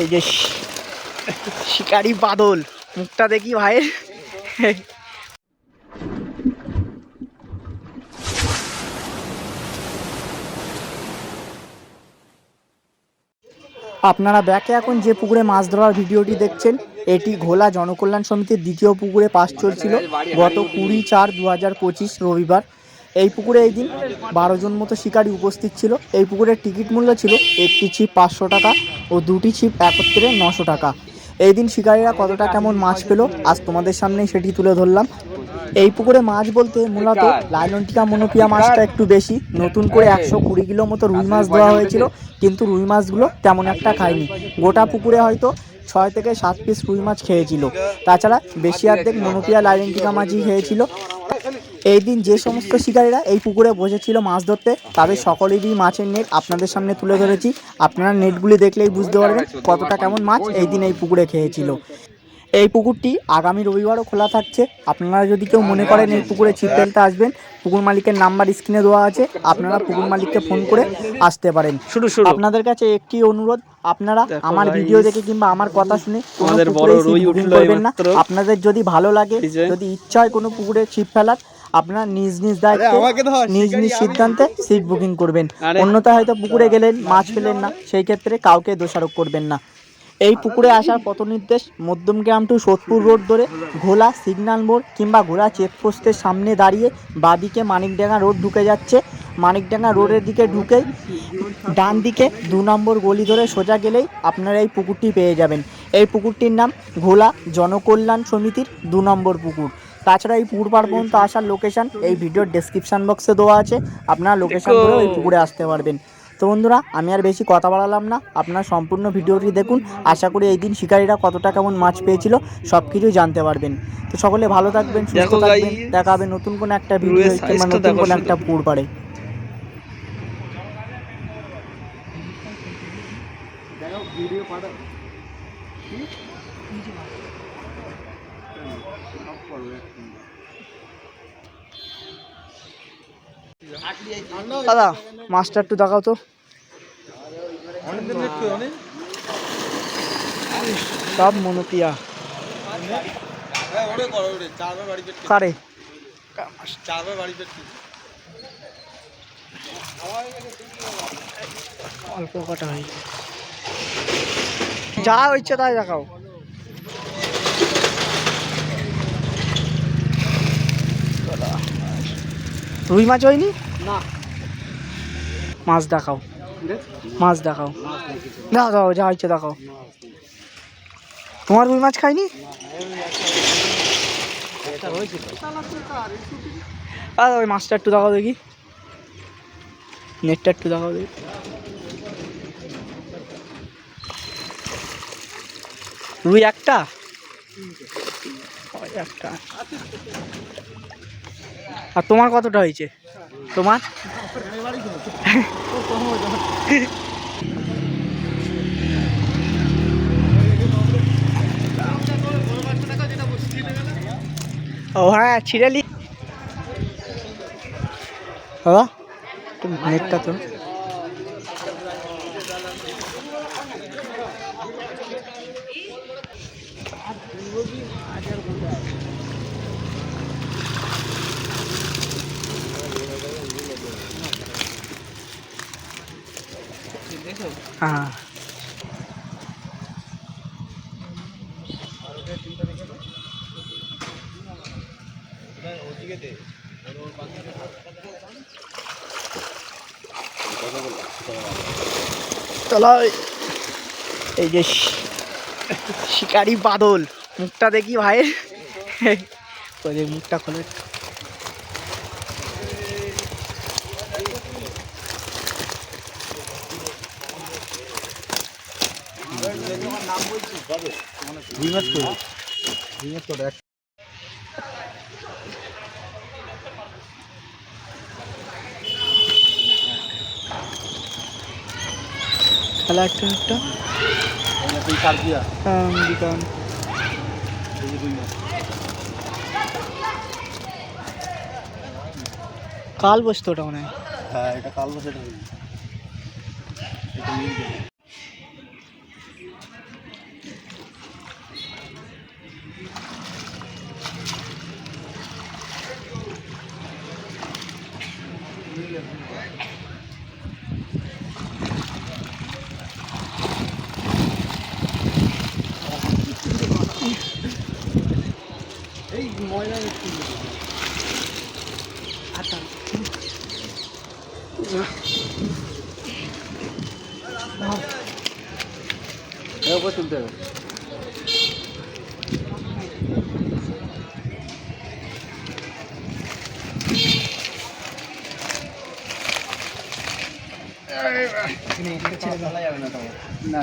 এই যে শিকারি বাদল, মুখটা দেখি ভাইয়ের। আপনারা ব্যাকে এখন যে পুকুরে মাছ ধরার ভিডিওটি দেখছেন, এটি ঘোলা জনকল্যাণ সমিতির দ্বিতীয় পুকুরে পাশ চলছিল গত কুড়ি চার দু রবিবার। এই পুকুরে এই দিন বারো জন মতো শিকারী উপস্থিত ছিল। এই পুকুরের টিকিট মূল্য ছিল একটি ছিপ পাঁচশো টাকা ও দুটি ছিপ একত্রে নশো টাকা। এই দিন শিকারীরা কতটা কেমন মাছ পেল, আজ তোমাদের সামনেই সেটি তুলে ধরলাম। এই পুকুরে মাছ বলতে মূলত লাইলনটিকা মনোপিয়া মাছটা একটু বেশি। নতুন করে একশো কুড়ি কিলো মতো রুই মাছ দেওয়া হয়েছিল, কিন্তু রুই মাছগুলো তেমন একটা খায়নি। গোটা পুকুরে হয়তো ছয় থেকে সাত পিস রুই মাছ খেয়েছিল। তাছাড়া বেশি অর্ধেক মনোপিয়া লাইলনটিকা মাছই খেয়েছিল। এই দিন যে সমস্ত শিকারীরা এই পুকুরে বসেছিল মাছ ধরতে তাদের সকলেরই মাছের নেট আপনাদের সামনে তুলে ধরেছি। আপনারা নেটগুলি দেখলেই বুঝতে পারবেন কতটা কেমন মাছ এই দিন এই পুকুরে খেয়েছিল। এই পুকুরটি আগামী রবিবারও খোলা থাকছে। আপনারা যদি কেউ মনে করেন এই পুকুরে ছিপ ফেলতে আসবেন পুকুর মালিকের নাম্বার স্ক্রিনে দেওয়া আছে। আপনারা পুকুর মালিককে ফোন করে আসতে পারেন। শুরু শুরু। আপনাদের কাছে একটি অনুরোধ আপনারা আমার ভিডিও দেখে কিংবা আমার কথা শুনে আমাদের বড় রুই করবেন না। আপনাদের যদি ভালো লাগে যদি ইচ্ছা হয় কোনো পুকুরে ছিপ ফেলার আপনারা নিজ নিজ দায়িত্বে নিজ নিজ সিদ্ধান্তে সিট বুকিং করবেন। আরে। অন্যথায় হয়তো পুকুরে গেলেন মাছ পেলেন না সেই ক্ষেত্রে কাউকে দোষারোপ করবেন না। এই পুকুরে আসার পথ নির্দেশ মধ্যমগ্রাম টু সোদপুর রোড ধরে ঘোলা সিগন্যাল মোড় কিংবা ঘোলা চেকপোস্টের সামনে দাঁড়িয়ে বাদিকে মানিকডাঙ্গা রোড ঢুকে যাচ্ছে। মানিকডাঙ্গা রোডের দিকে ঢুকেই ডান দিকে দু নম্বর গলি ধরে সোজা গেলেই আপনারা এই পুকুরটি পেয়ে যাবেন। এই পুকুরটির নাম ঘোলা জনকল্যাণ সমিতির দু নম্বর পুকুর। তাছাড়া এই পুকুর পাড় পর্যন্ত আসার লোকেশন এই ভিডিওর ডেসক্রিপশন বক্সে দেওয়া আছে। আপনারা লোকেশন। ধরে এই পুকুরে আসতে পারবেন। তো বন্ধুরা আমি আর বেশি কথা বাড়ালাম না। আপনার সম্পূর্ণ ভিডিওটি দেখুন। আশা করি এই দিন শিকারীরা কতটা কেমন মাছ পেয়েছিল সব কিছুই জানতে পারবেন। তো সকলে ভালো থাকবেন সুস্থ থাকবেন। দেখা হবে নতুন কোনো একটা ভিডিও কিংবা নতুন কোনো একটা পুকুর পাড়ে। দাদা, মাছটা একটু দেখাও তো। সব মনোপিয়া। কারে? অল্প কাটা যা ইচ্ছে তাই দেখাও। রুই মাছ হয়নি? না। মাছ দেখাও। মাছ দেখাও। দাও দাও যা ইচ্ছে দেখাও। তোমার রুই মাছ খাইনি? আর ওই মাছটা একটু দেখাও দেখি। নেটটা একটু দেখাও দেখি। রুই একটা? একটা। আর তোমার কতটা হয়েছে? তোমার? ও হ্যাঁ ছিড়ালি। বাবা নেটটা তো। হ্যাঁ এই যে শিকারি বাদল। মুখটা দেখি ভাইয়ের। ওই যে মুখটা খোলে। খেলা একটা একটা। হ্যাঁ, বিকান। কাল বসতো ওটা মনে হয়। হ্যাঁ এটা কাল বসে এই ময়লা একটু এর উপর তুলতে হবে। না